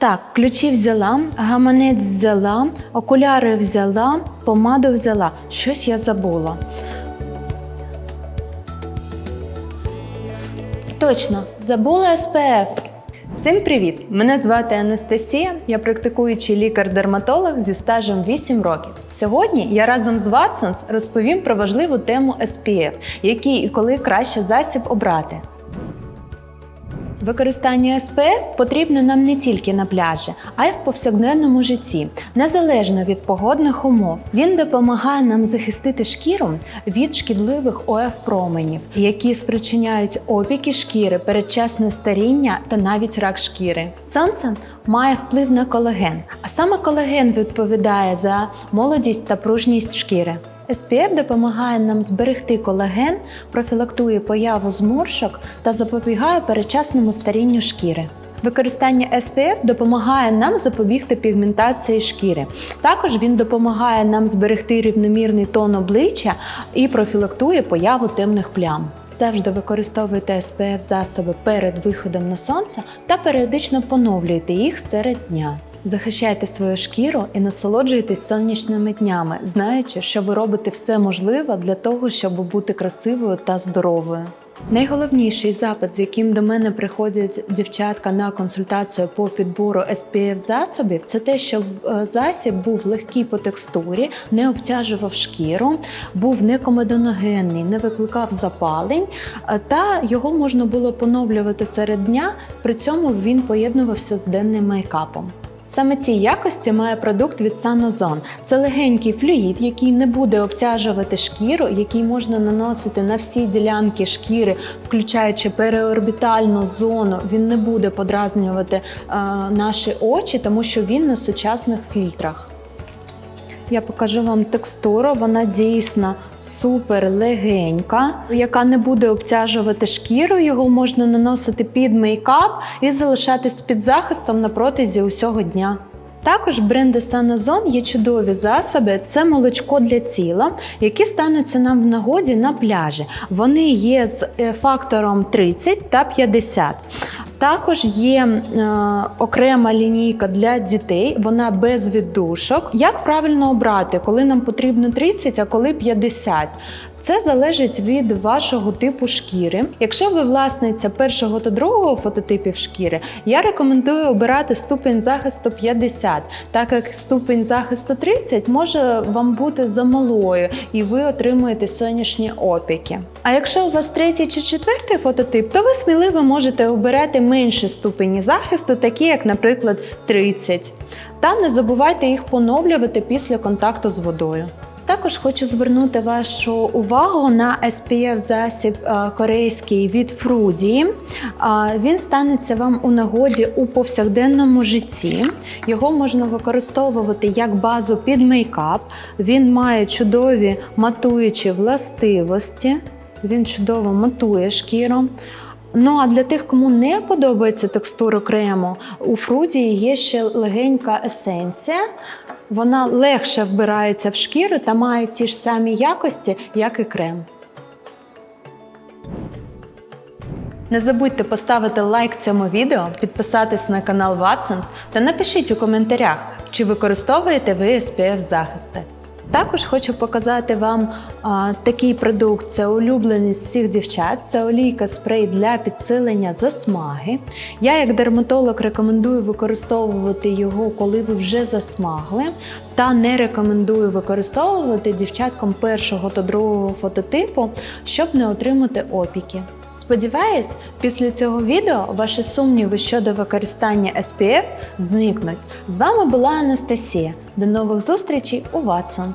Так, ключі взяла, гаманець взяла, окуляри взяла, помаду взяла. Щось я забула. Точно, забула СПФ. Всім привіт! Мене звати Анастасія, я практикуючий лікар-дерматолог зі стажем 8 років. Сьогодні я разом з Watsons розповім про важливу тему SPF, який і коли краще засіб обрати. Використання СПФ потрібне нам не тільки на пляжі, а й в повсякденному житті, незалежно від погодних умов. Він допомагає нам захистити шкіру від шкідливих ОФ променів, які спричиняють опіки шкіри, передчасне старіння та навіть рак шкіри. Сонце має вплив на колаген, а саме колаген відповідає за молодість та пружність шкіри. SPF допомагає нам зберегти колаген, профілактує появу зморшок та запобігає передчасному старінню шкіри. Використання SPF допомагає нам запобігти пігментації шкіри. Також він допомагає нам зберегти рівномірний тон обличчя і профілактує появу темних плям. Завжди використовуйте SPF засоби перед виходом на сонце та періодично поновлюйте їх серед дня. Захищайте свою шкіру і насолоджуйтесь сонячними днями, знаючи, що ви робите все можливе для того, щоб бути красивою та здоровою. Найголовніший запит, з яким до мене приходять дівчатка на консультацію по підбору SPF засобів, це те, щоб е, засіб був легкий по текстурі, не обтяжував шкіру, був не комедоногенний, не викликав запалень, е, та його можна було поновлювати серед дня. При цьому він поєднувався з денним мейкапом. Саме ці якості має продукт від Sanozon. Це легенький флюїд, який не буде обтяжувати шкіру, який можна наносити на всі ділянки шкіри, включаючи переорбітальну зону. Він не буде подразнювати е, наші очі, тому що він на сучасних фільтрах. Я покажу вам текстуру, вона дійсно супер легенька, яка не буде обтяжувати шкіру. Його можна наносити під мейкап і залишатись під захистом на протязі усього дня. Також бренди Sanozon є чудові засоби. Це молочко для тіла, які стануться нам в нагоді на пляжі. Вони є з е, фактором 30 та 50. Також є е, окрема лінійка для дітей, вона без віддушок. Як правильно обрати, коли нам потрібно 30, а коли 50? Це залежить від вашого типу шкіри. Якщо ви власниця першого та другого фототипів шкіри, я рекомендую обирати ступень захисту 50, так як ступень захисту 30 може вам бути замалою і ви отримуєте сонячні опіки. А якщо у вас третій чи четвертий фототип, то ви сміливо можете обирати менші ступені захисту, такі як, наприклад, 30. Та не забувайте їх поновлювати після контакту з водою. Також хочу звернути вашу увагу на SPF засіб е, корейський від Фруді. Він станеться вам у нагоді у повсякденному житті. Його можна використовувати як базу під мейкап. Він має чудові матуючі властивості. Він чудово матує шкіру. Ну а для тих, кому не подобається текстура крему, у фруді є ще легенька есенція. Вона легше вбирається в шкіру та має ті ж самі якості, як і крем. Не забудьте поставити лайк цьому відео, підписатись на канал Watsons та напишіть у коментарях, чи використовуєте ви SPF захисти. Також хочу показати вам а, такий продукт. Це улюбленість всіх дівчат. Це олійка спрей для підсилення засмаги. Я, як дерматолог, рекомендую використовувати його, коли ви вже засмагли. Та не рекомендую використовувати дівчаткам першого та другого фототипу, щоб не отримати опіки. Сподіваюсь, після цього відео ваші сумніви щодо використання SPF зникнуть. З вами була Анастасія. До нових зустрічей у Watsons!